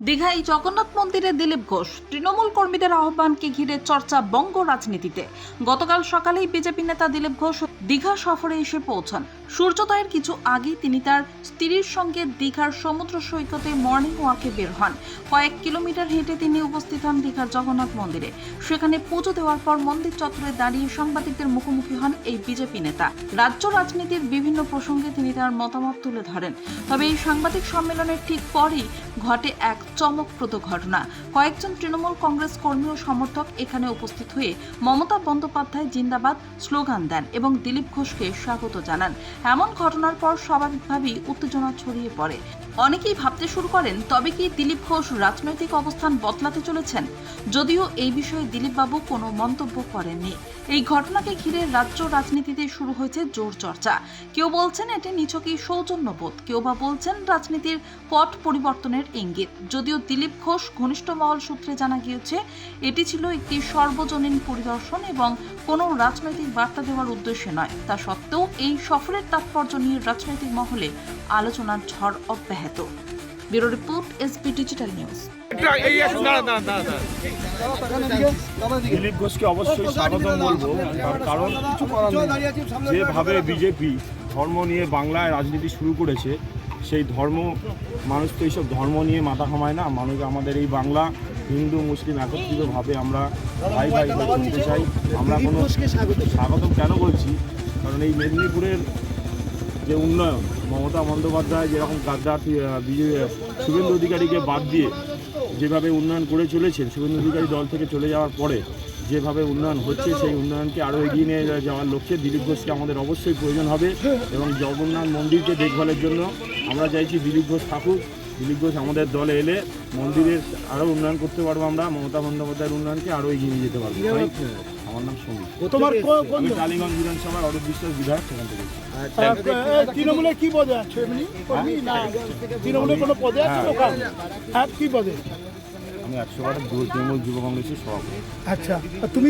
দীঘায় জগন্নাথ মন্দিরে দিলীপ ঘোষ। তৃণমূল কর্মীদের আহ্বানকে ঘিরে চর্চা বঙ্গ রাজনীতিতে। গতকাল সকালেই বিজেপি নেতা দিলীপ ঘোষ দীঘা সফরে এসে পৌঁছান। সূর্যোদয়ের কিছু আগেই তিনি তার স্ত্রীর সঙ্গে দীঘার সমুদ্র সৈকতে মর্নিং ওয়াকে বের হন। কয়েক কিলোমিটার হেঁটে তিনি উপস্থিত হন দীঘার জগন্নাথ মন্দিরে। সেখানে পুজো দেওয়ার পর মন্দির চত্বরে দাঁড়িয়ে সাংবাদিকদের মুখোমুখি হন এই বিজেপি নেতা। রাজ্য রাজনীতির বিভিন্ন প্রসঙ্গে তিনি তার মতামত তুলে ধরেন। তবে এই সাংবাদিক সম্মেলনের ঠিক পরই ঘটে এক চমকপ্রদ ঘটনা। কয়েকজন তৃণমূল কংগ্রেস কর্মী ও সমর্থক এখানে উপস্থিত হয়ে মমতা বন্দ্যোপাধ্যায় জিন্দাবাদ স্লোগান দেন এবং দিলীপ ঘোষকে স্বাগত জানান। এমন ঘটনার পর স্বাভাবিকভাবেই উত্তেজনা ছড়িয়ে পড়ে। অনেকেই ভাবতে শুরু করেন, তবে কি দিলীপ ঘোষ রাজনৈতিক অবস্থান বদলাতে চলেছেন? যদিও এই বিষয়ে দিলীপবাবু কোনো মন্তব্য করেননি। এই ঘটনাকে ঘিরে রাজ্য রাজনীতিতে শুরু হয়েছে জোর চর্চা। কেউ বলছেন এটি নিছকই সৌজন্যবোধ, কেউ বা বলছেন রাজনীতির পট পরিবর্তনের ইঙ্গিত। যদিও দিলীপ ঘোষ ঘনিষ্ঠ মহল সূত্রে জানা গিয়েছে, এটি ছিল একটি সর্বজনীন পরিদর্শন এবং কোনো রাজনৈতিক বার্তা দেওয়ার উদ্দেশ্যে নয়। তা সত্ত্বেও এই সফরের তাৎপর্য নিয়ে রাজনৈতিক মহলে আলোচনার ঝড় অব্যাহত। Bureau report SP digital news Dilip ঘোষকে অবশ্যই স্বাগতম বলব তার কারণ যেভাবে বিজেপি ধর্ম নিয়ে বাংলায় রাজনীতি শুরু করেছে সেই ধর্ম মানুষ তো এইসব ধর্ম নিয়ে মাথা ঘামায় না মানুষ আমাদের এই বাংলা হিন্দু মুসলিম একত্রিতভাবে আমরা ভাই ভাই চলতে চাই আমরা কোনো স্বাগতম কেন বলছি কারণ এই মেদিনীপুরের যে উন্নয়ন, মমতা বন্দ্যোপাধ্যায় যেরকম গাদ্দার শুভেন্দু অধিকারীকে বাদ দিয়ে যেভাবে উন্নয়ন করে চলেছেন, শুভেন্দু অধিকারী দল থেকে চলে যাওয়ার পরে যেভাবে উন্নয়ন হচ্ছে, সেই উন্নয়নকে আরও এগিয়ে নিয়ে যাওয়ার লক্ষ্যে দিলীপ ঘোষকে আমাদের অবশ্যই প্রয়োজন হবে এবং জগন্নাথ মন্দিরকে দেখভালের জন্য আমরা চাইছি দিলীপ ঘোষ থাকুক দিলীপ ঘোষ আমাদের দলে এলে মন্দিরের আরও উন্নয়ন করতে পারব আমরা মমতা বন্দ্যোপাধ্যায়ের উন্নয়নকে আরও এগিয়ে নিয়ে যেতে পারব। তাই আমার নাম সমীর তোমার আমি টালিগঞ্জ বিধানসভার অরূপ বিশ্বাস বিধায়ক সেখান থেকে আহ, তৃণমূলে কি পদে আছে? এমনি কর্মী তৃণমূলে কোনো পদে আছে হ্যাঁ। হ্যাঁ কি পদে? আমি একশো বার তৃণমূল যুব কংগ্রেসের সভাপতি। আচ্ছা আর তুমি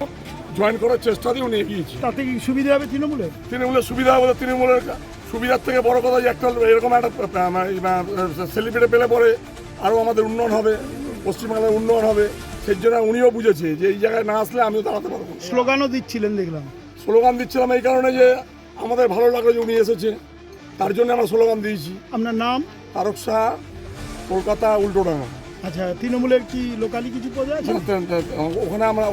জয়েন করার চেষ্টা দিয়ে উনি এগিয়েছে তাতে কি সুবিধা হবে তৃণমূলে? তৃণমূলের সুবিধা হবে তৃণমূলের সুবিধার থেকে বড় কথা যে একটা এরকম একটা সেলিব্রিটি পেলে পরে আরও আমাদের উন্নয়ন হবে পশ্চিমবাংলার উন্নয়ন হবে। সেই জন্য উনিও বুঝেছে যে এই জায়গায় না আসলে আমিও দাঁড়াতে পারব স্লোগানও দিচ্ছিলেন দেখলাম। স্লোগান দিচ্ছিলাম এই কারণে যে আমাদের ভালো লাগল যে উনি এসেছে। তার জন্য আমরা স্লোগান দিয়েছি। আপনার নাম? তারক শাহ কলকাতা উল্টোডাঙ্গা আচ্ছা তৃণমূলের কি লোকালি কিছু পদে আছে ওখানে আমরা